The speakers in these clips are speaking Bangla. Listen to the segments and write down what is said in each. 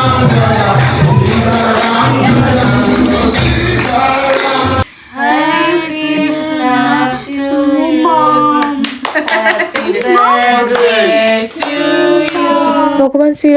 ভগবান শ্রী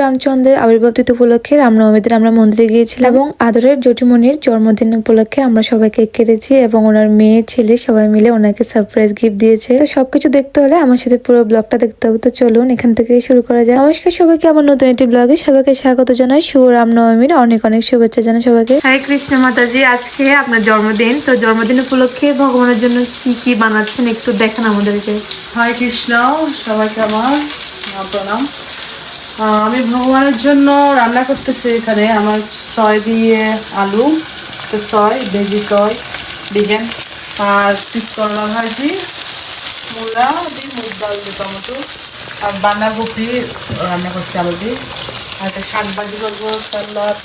রামচন্দ্রের আবির্ভাব তিথি উপলক্ষে রামনবমীর দিন আমরা মন্দিরে গিয়েছিলাম এবং আদরের জটিমণির জন্মদিন উপলক্ষে আমরা সবাই কেক কেটেছি এবং ওনার মেয়ে ছেলে সবাই মিলে ওনাকে সারপ্রাইজ গিফট দিয়েছে। তো সবকিছু দেখতে হলে আমার সাথে পুরো ব্লগটা দেখতে হবে। তো চলুন এখান থেকে শুরু করা যায় নমস্কার সবাইকে আমার নতুন একটি ব্লগে সবাইকে স্বাগত জানাই। শুভ রামনবমীর অনেক অনেক শুভেচ্ছা জানাই সবাইকে। হরে কৃষ্ণ মাতাজি আজকে আপনার জন্মদিন। তো জন্মদিন উপলক্ষে ভগবানের জন্য কি কি বানাচ্ছেন একটু দেখান আমাদেরকে। হরে কৃষ্ণ সবাইকে আমার আমার প্রণাম। আমি ভগবানের জন্য রান্না করতেছি এখানে আমার সয় দিয়ে আলু, তো সয়, ভেজি সয় বিঘেন আর করলা ভাজি, মূলা দিয়ে মুগ ডাল দিয়ে টমেটো, আর বাঁধাকপি রান্না করছি আলু দিয়ে, আর একটা শাক ভাজি করব সালাদ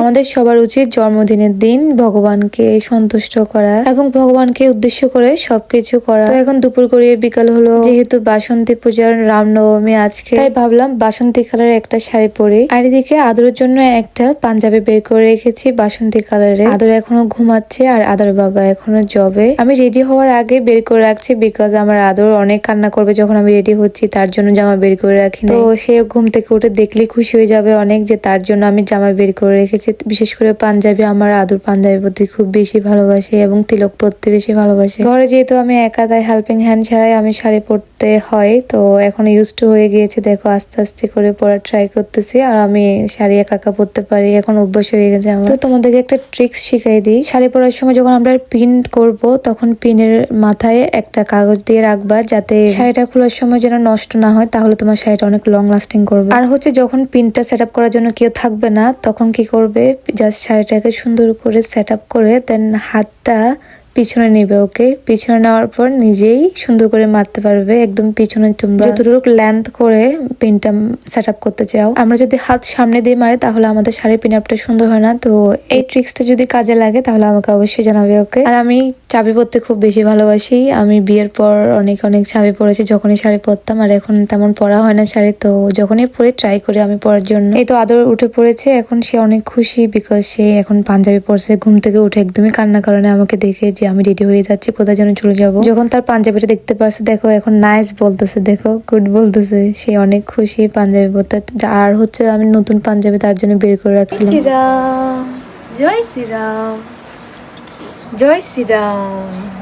আমাদের সবার উচিত জন্মদিনের দিন ভগবানকে সন্তুষ্ট করা এবং ভগবানকে উদ্দেশ্য করে সবকিছু করা। এখন দুপুর বিকাল হলো, যেহেতু বাসন্তী পূজার রামনবমী আজকে, তাই ভাবলাম বাসন্তী একটা শাড়ি পরি। আর এদিকে আদরের জন্য একটা পাঞ্জাবি বের করে রেখেছি বাসন্তী কালারে আদর এখনও ঘুমাচ্ছে আর আদর বাবা এখনও জবে। আমি রেডি হওয়ার আগে বের করে রাখছি বিকজ আমার আদর অনেক কান্না করবে যখন আমি রেডি হচ্ছি, তার জন্য জামা বের করে রাখি তো সে ঘুম থেকে উঠে দেখলে খুশি হয়ে যাবে অনেক যে তার জন্য আমি জামা বের করে রেখেছি। বিশেষ করে পাঞ্জাবি আমার আদুর পাঞ্জাবি প্রতি খুব বেশি ভালোবাসে এবং তিলক পরতে বেশি ভালোবাসে। ঘরে যেহেতু আমি একা তাই হেল্পিং হ্যান্ড ছাড়াই আমি শাড়ি পরতে হয়। তো এখন ইউজ টু হয়ে গিয়েছে দেখো আস্তে আস্তে করে পরার ট্রাই করতেছি। আর আমি শাড়ি একা একা পরতে পারি এখন অভ্যাস হয়ে গেছে আমার। তো তোমাদেরকে একটা ট্রিক্স শিখাই দিই। শাড়ি পরার সময় যখন আমরা পিন করব তখন পিনের মাথায় একটা কাগজ দিয়ে রাখবা যাতে শাড়িটা খোলার সময় যেন নষ্ট না হয় তাহলে তোমার শাড়িটা অনেক লং লাস্টিং করবে। আর হচ্ছে যখন পিনটা সেট আপ করার জন্য কেউ থাকবে না, তখন কি করবে? জাস্ট শাড়িটাকে সুন্দর করে সেট আপ করে দেন হাতটা পিছনে নেবে ওকে। পিছনে নেওয়ার পর নিজেই সুন্দর করে মারতে পারবে। একদম পিছনে তোমরা যতটুকু লেন্থ করে পিনটা সেট আপ করতে চাও। আমরা যদি হাত সামনে দিয়ে মারি, তাহলে আমাদের শাড়ির পিন আপটা সুন্দর হয় না। তো এই ট্রিক্সটা যদি কাজে লাগে, তাহলে আমাকে অবশ্যই জানাবে ওকে। আর আমি চাবি পরতে খুব বেশি ভালোবাসি। আমি বিয়ের পর অনেক অনেক চাবি পরেছি, যখনই শাড়ি পরতাম, আর এখন তেমন পরা হয় না শাড়ি। তো যখনই পরে ট্রাই করি আমি পরার জন্য। এই তো আদর উঠে পড়েছে। এখন সে অনেক খুশি বিকজ সে এখন পাঞ্জাবি পরছে। ঘুম থেকে উঠে একদমই কান্না কারণে আমাকে দেখে যে আমি রেডি হয়ে যাচ্ছি, কোথায় যেন চলে যাব। যখন তার পাঞ্জাবিটা দেখতে পারছে, দেখো এখন নাইস বলতেছে, দেখো গুড বলতেছে। সে অনেক খুশি পাঞ্জাবি বলতে আর হচ্ছে আমি নতুন পাঞ্জাবি তার জন্য বের করে রাখছিলাম। শ্রীরাম জয় শ্রীরাম জয় শ্রীরাম।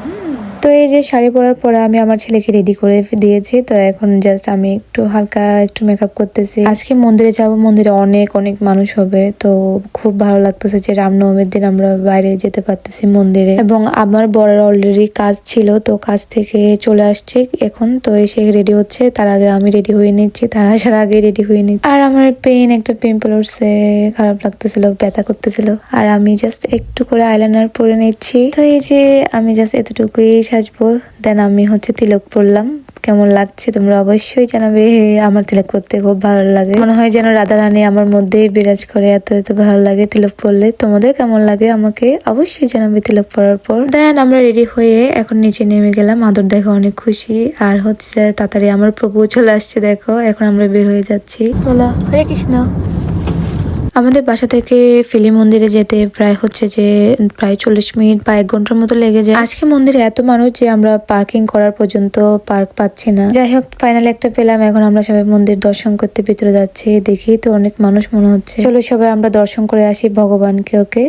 তো এই যে শাড়ি পরার পরে আমি আমার ছেলেকে রেডি করে দিয়েছি। তো এখন জাস্ট আমি একটু হালকা একটু মেকআপ করতেছি। আজকে মন্দিরে যাব, মন্দিরে অনেক অনেক মানুষ হবে। তো খুব ভালো লাগতেছে যে রামনবমীর দিন আমরা বাইরে যেতে পারতেছি মন্দিরে। এবং আমার বড়ের অলরেডি কাজ ছিল, তো কাজ থেকে চলে আসছে এখন। তো এসে রেডি হচ্ছে। তার আগে আমি রেডি হয়ে নিচ্ছি, তার আসার আগে রেডি হয়ে নিচ্ছি। আর আমার পেন একটা পিম্পল উঠছে খারাপ লাগতেছিল, ব্যথা করতেছিল। আর আমি জাস্ট একটু করে আইলাইনার পরে নিচ্ছি। তো এই যে আমি জাস্ট এতটুকুই সাজবো। দেন আমি হচ্ছে তিলক পরলাম। কেমন লাগছে তোমরা অবশ্যই জানাবে। আমার তিলক করতে খুব ভালো লাগে। মনে হয় যেন রাধা রানী আমার মধ্যেই বিরাজ করে। এত এত ভালো লাগে তিলক পরলে। তোমাদের কেমন লাগে আমাকে অবশ্যই জানাবে তিলক পরার পর। দেন আমরা রেডি হয়ে এখন নিচে নেমে গেলাম। আদর দেখো অনেক খুশি। আর হচ্ছে তাড়াতাড়ি আমার প্রভু চলে আসছে, দেখো। এখন আমরা বের হয়ে যাচ্ছি। বলো, হরে কৃষ্ণ। আমাদের বাসা থেকে ফিলি মন্দিরে যেতে প্রায় হচ্ছে যে প্রায় চল্লিশ মিনিট বা এক ঘণ্টার মতো লেগে যায়। আজকে মন্দিরে এত মানুষ যে আমরা পার্কিং করার পর্যন্ত পার্ক পাচ্ছি না। যাই হোক ফাইনালি একটা পেলাম। এখন আমরা সবাই মন্দির দর্শন করতে ভিতরে যাচ্ছি। দেখি তো অনেক মানুষ মনে হচ্ছে। চলো সবাই আমরা দর্শন করে আসি ভগবানকে, ওকে?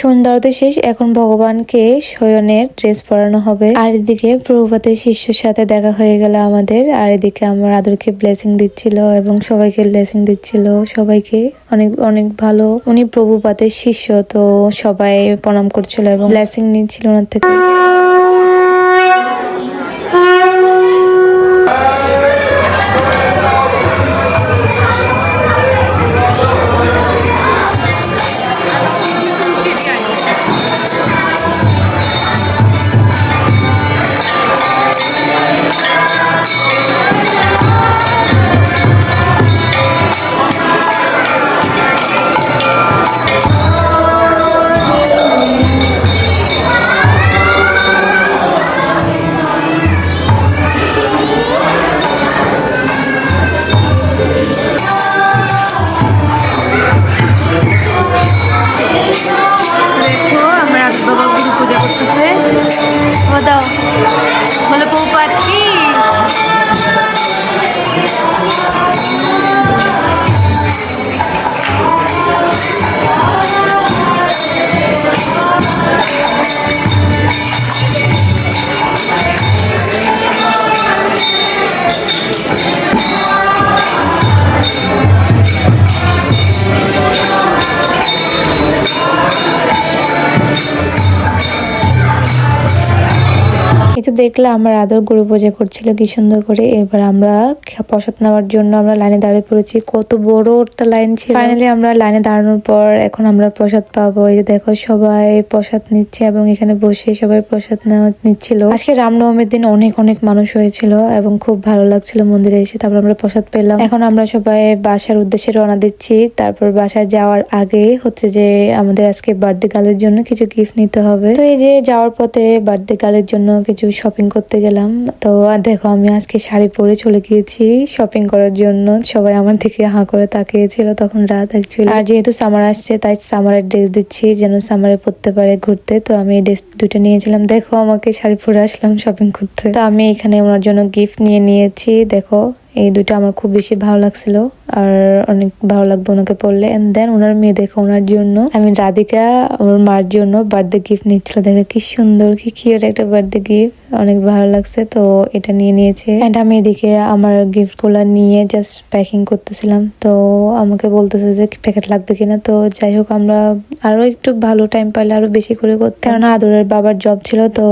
সন্ধ্যারতে শেষ, এখন ভগবানকে শয়নের ড্রেস পরানো হবে। আর এদিকে প্রভুপাতের শিষ্যর সাথে দেখা হয়ে গেল আমাদের। আর এদিকে আমার আদরকে ব্লেসিং দিচ্ছিল এবং সবাইকে ব্লেসিং দিচ্ছিল। সবাইকে অনেক অনেক ভালো। উনি প্রভুপাতের শিষ্য, তো সবাই প্রণাম করছিল এবং ব্লেসিং নিচ্ছিল ওনার থেকে। দেখলে আমার আদর গরু পূজা করছিল, কি সুন্দর করে। এবার আমরা প্রসাদ নেওয়ার জন্য আমরা লাইনে দাঁড়িয়ে পড়েছি। কত বড় একটা লাইন ছিল। ফাইনালি আমরা লাইনে দাঁড়ানোর পর এখন আমরা প্রসাদ পাবো। এই যে দেখো, সবাই প্রসাদ নিচ্ছে এবং এখানে বসে সবাই প্রসাদ নেওয়া নিচ্ছিল। আজকে রামনবমীর দিন অনেক অনেক মানুষ হয়েছিল এবং খুব ভালো লাগছিল মন্দিরে এসে। তারপর আমরা প্রসাদ পেলাম। এখন আমরা সবাই বাসার উদ্দেশ্যে রওনা দিচ্ছি। তারপর বাসায় যাওয়ার আগে হচ্ছে যে আমাদের আজকে বার্থডে গালের জন্য কিছু গিফট নিতে হবে। তো এই যে যাওয়ার পথে বার্থডে গালের জন্য কিছু শপিং করতে গেলাম। তো দেখো, আমি আজকে শাড়ি পরে চলে গিয়েছি শপিং করার জন্য। সবাই আমার দিকে হাঁ করে তাকিয়েছিল তখন রাত অ্যাকচুয়ালি আর যেহেতু সামার আসছে, তাই সামারের ড্রেস দিচ্ছি, যেন সামারে পরতে পারে ঘুরতে। তো আমি এই ড্রেস দুটো নিয়েছিলাম। দেখো, আমাকে শাড়ি পরে আসলাম শপিং করতে। তো আমি এখানে ওনার জন্য গিফট নিয়ে নিয়েছি। দেখো এই দুটো আমার খুব বেশি ভালো লাগছিল আর অনেক ভালো লাগবে ওনাকে পড়লে। এন্ড দেন ওনার মেয়ে দেখো, ওনার জন্য আমি রাধিকা ওর মার জন্য বার্থডে গিফট নিচ্ছিল। দেখো কি সুন্দর, কি কিউট একটা বার্থডে গিফট অনেক ভালো লাগছে, তো এটা নিয়ে নিয়েছে। এন্ড আমি এদিকে আমার গিফটগুলো নিয়ে জাস্ট প্যাকিং করতেছিলাম। তো আমাকে বলতেছে যে প্যাকেট লাগবে কিনা। তো যাই হোক, আমরা আরও একটু ভালো টাইম পাইলে আরও বেশি করে করতে কেননা আদরের বাবার জব ছিল, তো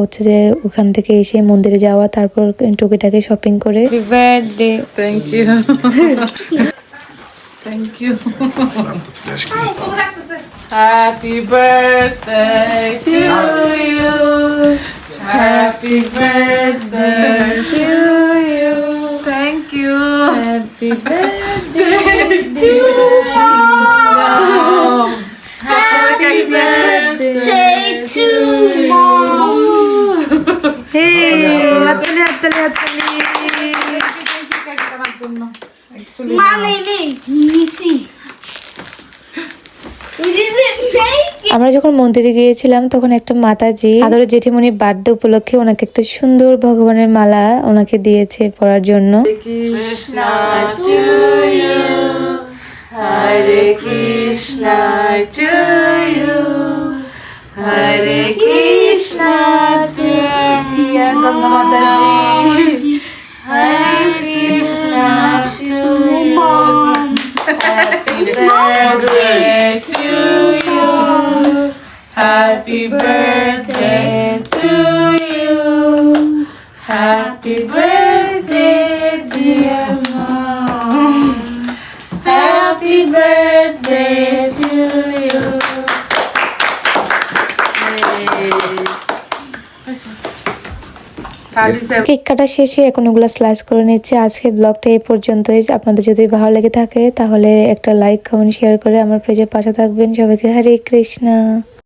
হচ্ছে যে ওখান থেকে এসে মন্দিরে যাওয়া, তারপর টুকিটাকে শপিং করে। Thank you. Thank you. Happy birthday to you. Happy birthday to you. Thank you. Happy birthday to mom. Happy, birthday, to mom. hey, happy birthday, happy. আমরা যখন মন্দিরে গিয়েছিলাম, তখন একটা মাতাজি আদরের জেঠিমণি বার্থডে উপলক্ষে ওনাকে একটা সুন্দর ভগবানের মালা ওনাকে দিয়েছে পরার জন্য you. কেক কাটা শেষে এখন ওগুলো স্লাইস করে নিচ্ছে। আজকে ব্লগটা এই পর্যন্তই। আপনাদের যদি ভালো লেগে থাকে তাহলে একটা লাইক কমেন্ট শেয়ার করে আমার পেজে পাশে থাকবেন। সবাইকে হরে কৃষ্ণা।